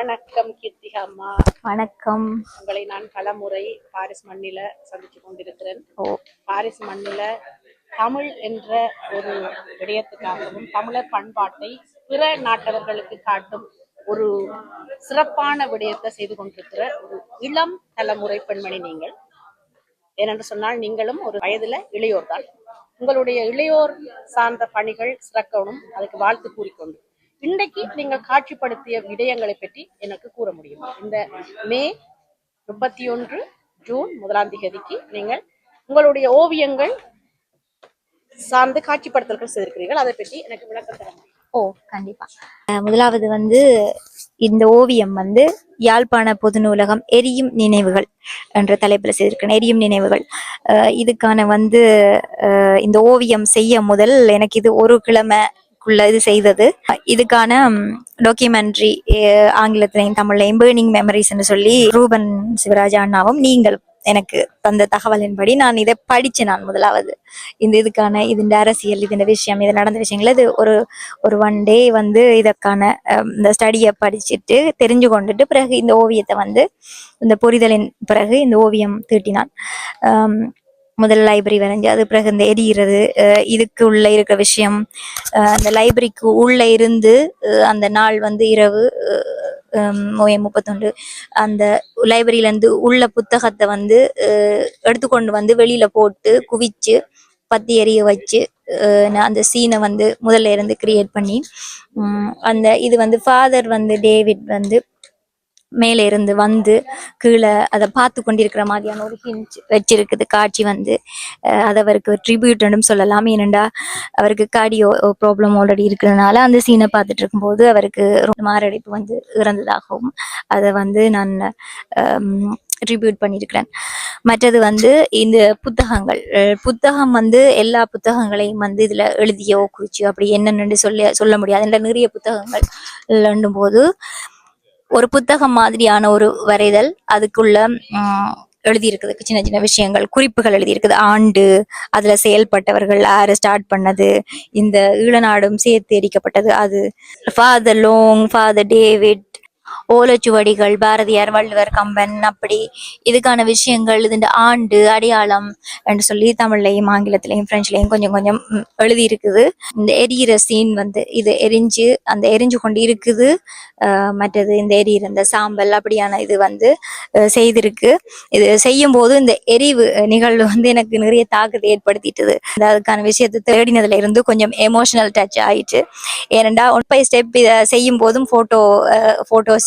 வணக்கம் கீர்த்திகா அம்மா. வணக்கம். உங்களை நான் பலமுறை பாரிஸ் மண்ணில சந்திச்சு கொண்டிருக்கிறேன். பாரிஸ் மண்ணில தமிழ் என்ற ஒரு விடயத்துக்காகவும் தமிழர் பண்பாட்டை பிற நாட்டவர்களுக்கு காட்டும் ஒரு சிறப்பான விடயத்தை செய்து கொண்டிருக்கிற ஒரு இளம் தலைமுறை பெண்மணி நீங்கள். ஏனென்று சொன்னால் நீங்களும் ஒரு வயதுல இளையோர் தான். உங்களுடைய இளையோர் சார்ந்த பணிகள் சிறக்கணும் அதுக்கு வாழ்த்து கூறிக்கொண்டு இன்றைக்கு நீங்கள் காட்சிப்படுத்திய விடயங்களை பற்றி எனக்கு கூற முடியும். இந்த மே முப்பத்தி ஒன்று ஜூன் முதலாம் தேதிக்கு நீங்கள் உங்களுடைய ஓவியங்கள் சார்ந்து காட்சிப்படுத்தல்கள் செய்திருக்கிறீர்கள். அதை பற்றி எனக்கு விளக்கம் தர முடியும்? ஓ கண்டிப்பா. அஹ் முதலாவது வந்து இந்த ஓவியம் வந்து யாழ்ப்பாண பொது நூலகம் எரியும் நினைவுகள் என்ற தலைப்பில் செய்திருக்கேன் எரியும் நினைவுகள். இதுக்கான வந்து இந்த ஓவியம் செய்ய முதல் எனக்கு இது ஒரு கிழமை கிழமைக்குள்ள இது செய்தது. இதுக்கான டாக்குமெண்ட்ரி ஆங்கிலத்திலையும் தமிழ்லையும் பேர்னிங் மெமரிஸ்ன்னு சொல்லி ரூபன் சிவராஜ் அண்ணாவும் நீங்கள் எனக்கு தந்த தகவலின்படி நான் இதை படித்தேன் நான் முதலாவது. இந்த இதுக்கான இதன் அரசியல் இதன் விஷயம் இது நடந்த விஷயங்கள் இது ஒரு ஒரு ஒன் டே வந்து இதற்கான இந்த ஸ்டடியை படிச்சுட்டு தெரிஞ்சு கொண்டுட்டு பிறகு இந்த ஓவியத்தை வந்து இந்த புரிதலின் பிறகு இந்த ஓவியம் தீட்டினான். முதல்ல முதல் லைப்ரரி வரைஞ்சி அது பிறகு இந்த எரியிறது இதுக்கு உள்ளே இருக்கிற விஷயம் அந்த லைப்ரரிக்கு உள்ளே இருந்து அந்த நாள் வந்து இரவு நோய் முப்பத்தொண்டு அந்த லைப்ரரியில இருந்து உள்ள புத்தகத்தை வந்து எடுத்துக்கொண்டு வந்து வெளியில் போட்டு குவிச்சு பத்தி எரிய வச்சு நான் அந்த சீனை வந்து முதல்ல இருந்து கிரியேட் பண்ணி அந்த இது வந்து ஃபாதர் வந்து டேவிட் வந்து மேலே இருந்து வந்து கீழே அதை பார்த்து கொண்டிருக்கிற மாதிரியான ஒரு ஹிஞ்ச் வச்சிருக்குது. காட்சி வந்து அதை அது அவருக்கு ட்ரிபியூட்னு சொல்லலாம். ஏனெண்டா அவருக்கு கார்டியோ ப்ராப்ளம் ஆல்ரெடி இருக்கிறதுனால அந்த சீனை பார்த்துட்டு இருக்கும்போது அவருக்கு ரொம்ப மாரடைப்பு வந்து இறந்ததாகவும் அதை வந்து நான் ட்ரிபியூட் பண்ணியிருக்கிறேன். மற்றது வந்து இந்த புத்தகங்கள் புத்தகம் வந்து எல்லா புத்தகங்களையும் வந்து இதில் எழுதியோ குறிச்சியோ அப்படி என்னென்னு சொல்லி சொல்ல முடியாது. நிறைய புத்தகங்கள் எழுதும் போது ஒரு புத்தகம் மாதிரியான ஒரு வரைதல் அதுக்குள்ள எழுதியிருக்குது சின்ன சின்ன விஷயங்கள் குறிப்புகள் எழுதியிருக்குது. ஆண்டு அதுல செயல்பட்டவர்கள் ஆறு ஸ்டார்ட் பண்ணது இந்த ஈழநாடும் சேர்த்து எரிக்கப்பட்டது அது. ஃபாதர் லோங் ஃபாதர் டேவிட் ஓலச்சுவடிகள் பாரதியார் வள்ளுவர் கம்பன் அப்படி. இதுக்கான விஷயங்கள் இதுண்ட ஆண்டு அடையாளம் என்று சொல்லி தமிழ்லையும் ஆங்கிலத்திலையும் பிரெஞ்சுலையும் கொஞ்சம் கொஞ்சம் எழுதி எழுதியிருக்குது. இந்த எரியிற சீன் வந்து இது எரிஞ்சு அந்த எரிஞ்சு கொண்டு இருக்குது மற்றது இந்த எரியிற இந்த சாம்பல் அப்படியான இது வந்து செய்திருக்கு. இது செய்யும் போது இந்த எரிவு நிகழ்வு வந்து எனக்கு நிறைய தாக்கத்தை ஏற்படுத்திட்டது. இந்த அதுக்கான விஷயத்தை தேடினதுல இருந்து கொஞ்சம் எமோஷனல் டச் ஆயிடுச்சு ஏனெண்டா ஒன் பை ஸ்டெப் இதை செய்யும் போதும் போட்டோ போட்டோஸ்